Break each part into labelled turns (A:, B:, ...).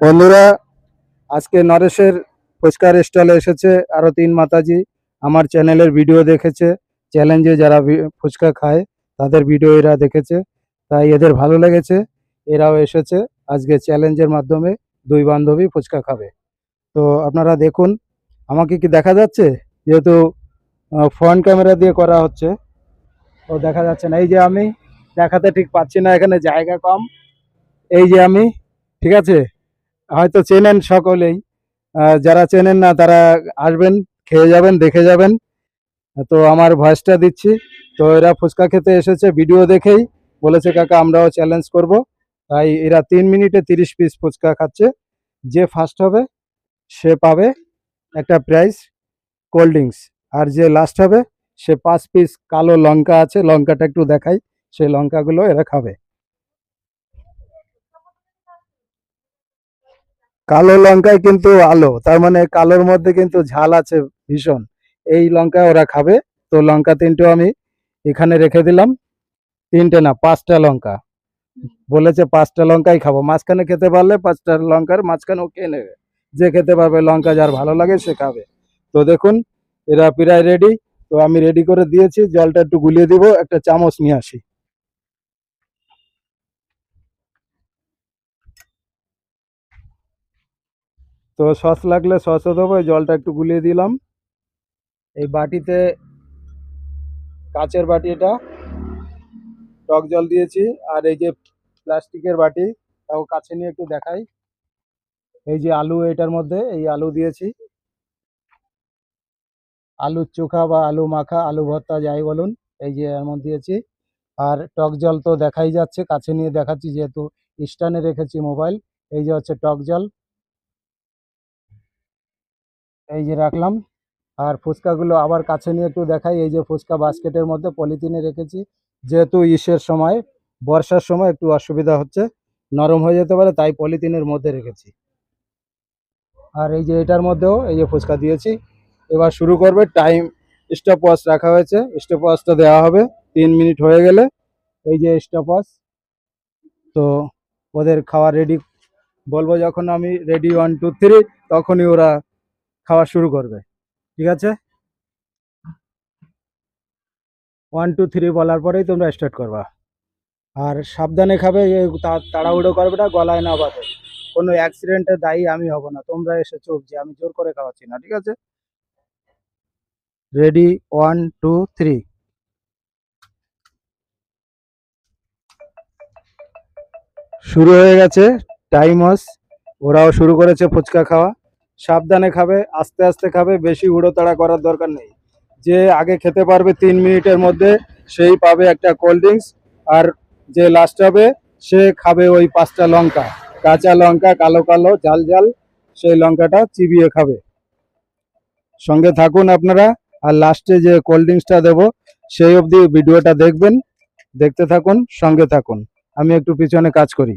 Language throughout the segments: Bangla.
A: বন্ধুরা আজকে নরেশের ফুচকার স্টলে এসেছে আরও তিন মাতাজি। আমার চ্যানেলের ভিডিও দেখেছে। চ্যালেঞ্জে যারা ফুচকা খায় তাদের ভিডিও এরা দেখেছে। তাই এদের ভালো লেগেছে। এরাও এসেছে। আজকে চ্যালেঞ্জের মাধ্যমে দুই বান্ধবী ফুচকা খাবে। তো আপনারা দেখুন আমাকে কি দেখা যাচ্ছে? যেহেতু ফ্রন্ট ক্যামেরা দিয়ে করা হচ্ছে। ও দেখা যাচ্ছে না। এই যে আমি দেখাতে ঠিক পাচ্ছি না, এখানে জায়গা কম। এই যে আমি, ঠিক আছে? হয়তো চেনেন সকলেই। যারা চেনেন না, তারা আসবেন, খেয়ে যাবেন, দেখে যাবেন। তো আমার ভয়েসটা দিচ্ছি। তো এরা ফুচকা খেতে এসেছে, ভিডিও দেখেই। বলেছে, কাকা, আমরাও চ্যালেঞ্জ করব। তাই এরা তিন মিনিটে তিরিশ পিস ফুচকা খাচ্ছে। যে ফার্স্ট হবে, সে পাবে একটা প্রাইস কোল্ড ড্রিঙ্কস আর যে লাস্ট হবে, সে পাঁচ পিস কালো লঙ্কা আছে, লঙ্কাটা একটু দেখাই। সেই লঙ্কাগুলো এরা খাবে। কালো লঙ্কায় কিন্তু আলো, তার মানে কালোর মধ্যে কিন্তু ঝাল আছে ভীষণ। এই লঙ্কা ওরা খাবে, তো লঙ্কা তিনটে আমি এখানে রেখে দিলাম। তিনটে না, পাঁচটা লঙ্কা। বলেছে পাঁচটা লঙ্কাই খাব, মাঝখানে খেতে পারলে পাঁচটা লঙ্কার মাঝখানে ও খেয়ে নেবে। যে খেতে পারবে লঙ্কা যার ভালো লাগে সে খাবে। তো দেখুন, এরা প্রায় রেডি তো আমি রেডি করে দিয়েছি, জলটা একটু গুলিয়ে দিব, একটা চামচ নিয়ে আসি। তো সস লাগলে সসও দেবো জলটা একটু গুলিয়ে দিলাম। এই বাটিতে কাচের বাটি এটা, টক জল দিয়েছি, আর এই যে প্লাস্টিকের বাটি, তাও কাছে নিয়ে একটু দেখাই। এই যে আলু এটার মধ্যে, এই আলু দিয়েছি। আলুর চোখা বা আলু মাখা, আলু ভর্তা, যাই বলুন, এই যে এর মধ্যে দিয়েছি। আর টক জল তো দেখাই যাচ্ছে, কাছে নিয়ে দেখাচ্ছি, যেহেতু স্ট্যান্ডে রেখেছি মোবাইল, এই যে হচ্ছে টক জল। এই যে রাখলাম। আর ফুচকাগুলো আবার কাছে নিয়ে একটু দেখাই। এই যে ফুচকা বাস্কেটের মধ্যে পলিথিনে রেখেছি। যেহেতু ইসের সময়, বর্ষার সময় একটু অসুবিধা হচ্ছে, নরম হয়ে যেতে পারে, তাই পলিথিনের মধ্যে রেখেছি। আর এই যে এটার মধ্যেও এই যে ফুচকা দিয়েছি। এবার শুরু করবে টাইম। স্টপ ওয়াচ রাখা হয়েছে। স্টপ ওয়াচটা দেওয়া হবে। তিন মিনিট হয়ে গেলে এই যে স্টপ ওয়াচ। তো ওদের খাওয়া রেডি বলব যখন আমি রেডি ওয়ান টু থ্রি তখনই ওরা খাওয়া শুরু করবে। ঠিক আছে? ওয়ান টু থ্রি বলার পরেই তোমরা স্টার্ট করবা। আর সাবধানে খাবে তাড়াহুড়ো করবে না, গলায় না বাঁধে। কোনো অ্যাক্সিডেন্টে দায়ী আমি হব না। তোমরা এসে চুপ যে আমি জোর করে খাওয়াচ্ছি না, ঠিক আছে? রেডি ওয়ান টু থ্রি শুরু হয়ে গেছে। টাইম ওয়াস ওরাও শুরু করেছে ফুচকা খাওয়া। সাবধানে খাবে, আস্তে আস্তে খাবে, বেশি উড়োতাড়া করার দরকার নেই। যে আগে খেতে পারবে তিন মিনিটের মধ্যে, সেই পাবে একটা কোল্ড ড্রিঙ্কস আর যে লাস্ট হবে, সে খাবে ওই পাঁচটা লঙ্কা। কাঁচা লঙ্কা, কালো কালো, ঝাল জাল সেই লঙ্কাটা চিবিয়ে খাবে। সঙ্গে থাকুন আপনারা, আর লাস্টে যে কোল্ড ড্রিঙ্কসটা দেবো, সেই অবধি ভিডিওটা দেখবেন, দেখতে থাকুন, সঙ্গে থাকুন। আমি একটু পিছনে কাজ করি।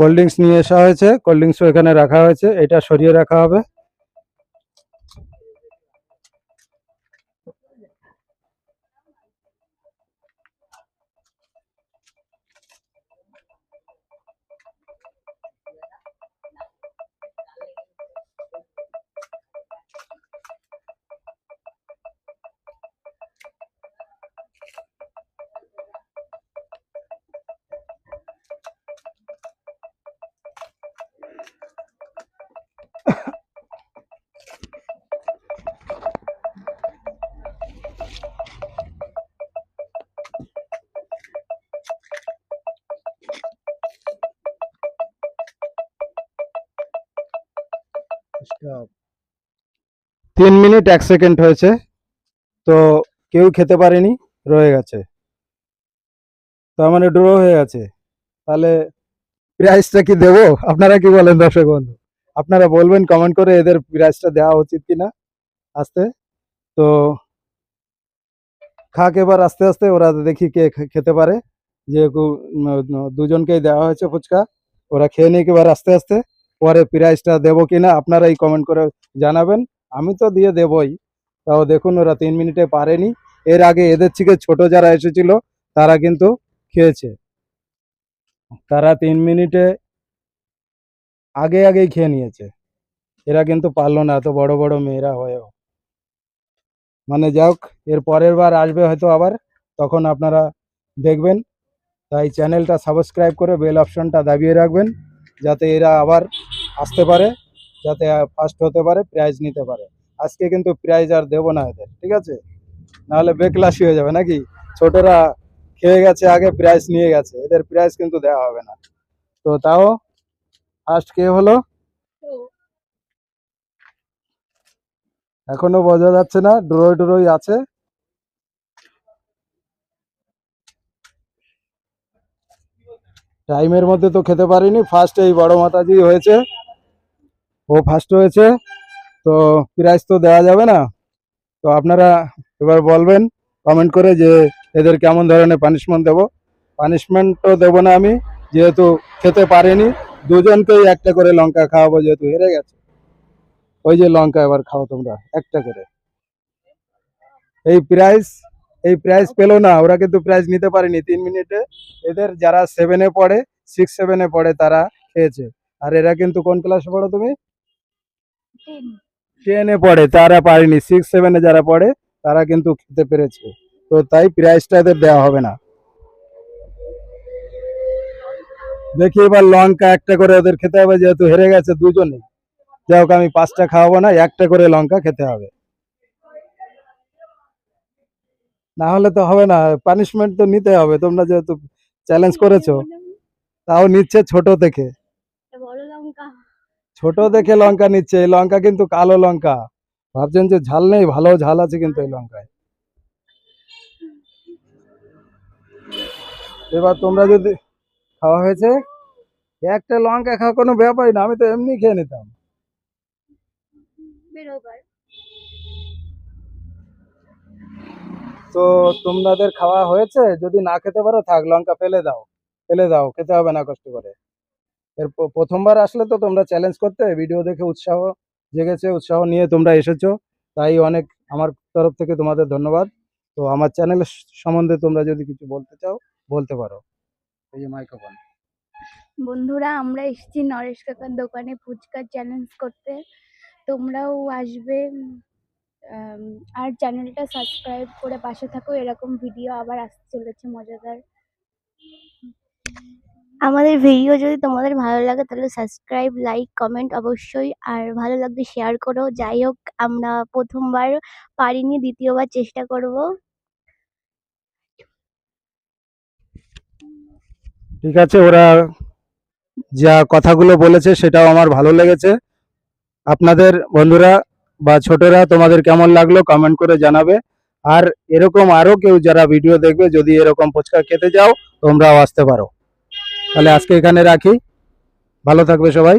A: কোল্ড ড্রিঙ্কস নিয়ে আসা হয়েছে কোল্ড ড্রিঙ্কসও এখানে রাখা হয়েছে এটা সরিয়ে রাখা হবে। তিন মিনিট এক সেকেন্ড হয়েছে। তো কেউ খেতে পারেনি রয়ে গেছে। তার মানে ড্র হয়ে গেছে। তাহলে প্রাইসটা কি দেবো? আপনারা কি বলেন দর্শক বন্ধু? আপনারা বলবেন কমেন্ট করে এদের প্রাইসটা দেওয়া উচিত কিনা আস্তে। তো খাক এবার আস্তে আস্তে ওরা দেখি কে খেতে পারে। উম, দুজনকেই দেওয়া হয়েছে ফুচকা ওরা খেয়ে নিক এবার আস্তে আস্তে। পরে প্রাইসটা দেবো কিনা আপনারাই কমেন্ট করে জানাবেন। আমি তো দিয়ে দেবই। তাও দেখুন, ওরা তিন মিনিটে পারেনি। এর আগে এদের থেকে ছোট যারা এসেছিল, তারা কিন্তু খেয়েছে। তারা তিন মিনিটে আগে আগেই খেয়ে নিয়েছে। এরা কিন্তু পারল না, এত বড় বড় মেয়েরা হয়েও। মানে যাক, এর পরের বার আসবে হয়তো আবার, তখন আপনারা দেখবেন। তাই চ্যানেলটা সাবস্ক্রাইব করে বেল অপশনটা দাবিয়ে রাখবেন, যাতে এরা আবার আসতে পারে যাতে ফার্স্ট হতে পারে প্রাইজ নিতে পারে। আজকে কিন্তু প্রাইজ আর দেবো না এদের ঠিক আছে? নাহলে বেকলাসি হয়ে যাবে নাকি? ছোটরা খেয়ে গেছে আগে প্রাইজ নিয়ে গেছে এদের প্রাইজ কিন্তু দেওয়া হবে না। তো তাও ফার্স্ট কে হলো? এখনও বোঝা যাচ্ছে না ড্রয় ড্রয় আছে। টাইমের মধ্যে তো খেতে পারিনি ফার্স্ট এই বড় মাতাজি হয়েছে। ও ফার্স্ট হয়েছে, তো প্রাইজ তো দেওয়া যাবে না। তো আপনারা এবার বলবেন কমেন্ট করে যে এদের কেমন ধরনের পানিশমেন্ট দেবো। পানিশমেন্ট তো দেবো না আমি, যেহেতু খেতে পারেনি, দুজনকেই একটা করে লঙ্কা খাওয়াবো যেহেতু হেরে গেছে। ওই যে লঙ্কা এবার খাও তোমরা, একটা করে। এই প্রাইস এই প্রাইস পেল না, ওরা কিন্তু প্রাইজ নিতে পারেনি তিন মিনিটে। এদের যারা সেভেনে পড়ে সিক্স সেভেনে পড়ে তারা খেয়েছে। আর এরা কিন্তু কোন ক্লাসে পড়ো তুমি?
B: টেন
A: পড়ে, তারা পারেনি সিক্স সেভেনে যারা পড়ে, তারা কিন্তু খেতে পেরেছে। তো তাই প্রাইসটা এদের দেওয়া হবে না। দেখি এবার লঙ্কা একটা করে ওদের খেতে হবে, যেহেতু হেরে গেছে দুজনেই যাই আমি পাঁচটা খাওয়াবো না, একটা করে লঙ্কা খেতে হবে। না হলে তো হবে না পানিশমেন্ট তো নিতে হবে, তোমরা যেহেতু চ্যালেঞ্জ করেছ। তাও নিচ্ছে ছোট থেকে। ছোট দেখে লঙ্কা নিচ্ছে এই লঙ্কা কিন্তু কালো লঙ্কা। ভাবছেন যে ঝাল নেই ভালো ঝাল আছে কিন্তু এই লঙ্কায়। এবার তোমরা যদি খাওয়া হয়েছে একটা লঙ্কা খাওয়া কোনো ব্যাপারই না আমি তো এমনি খেয়ে নিতাম। তো তোমাদের খাওয়া হয়েছে? যদি না খেতে পারো থাক লঙ্কা ফেলে দাও। ফেলে দাও খেতে হবে না কষ্ট করে। এর প্রথমবার আসলে তো তোমরা চ্যালেঞ্জ করতে ভিডিও দেখে উৎসাহ জেগেছে, উৎসাহ নিয়ে তোমরা এসেছ। তাই অনেক আমার তরফ থেকে তোমাদের ধন্যবাদ। তো আমার চ্যানেল সম্বন্ধে তোমরা যদি কিছু বলতে চাও, বলতে পারো। এই যে মাইক্রোফোন
B: বন্ধুরা, আমরা এসেছি নরেশ কাকার দোকানে ফুচকার চ্যালেঞ্জ করতে। তোমরাও আসবে। আর চ্যানেলটা সাবস্ক্রাইব করে পাশে থাকো। এরকম ভিডিও আবার আসতে চলেছে, মজাদার। আমাদের ভিডিও যদি তোমাদের ভালো লাগে, তাহলে সাবস্ক্রাইব লাইক কমেন্ট অবশ্যই। আর ভালো লাগলে শেয়ার করো। যাই হোক, আমরা প্রথমবার পারিনি, দ্বিতীয়বার চেষ্টা করব।
A: ঠিক আছে, ওরা যা কথাগুলো বলেছে সেটাও আমার ভালো লেগেছে। আপনাদের বন্ধুরা বা ছোটরা তোমাদের কেমন লাগল কমেন্ট করে জানাবে। আর এরকম আরও কেউ যারা ভিডিও দেখবে, যদি এরকম ফুচকা খেতে যাও, তোমরাও আসতে পারো। তাহলে আজকে এখানে রাখি। ভালো থাকবে সবাই।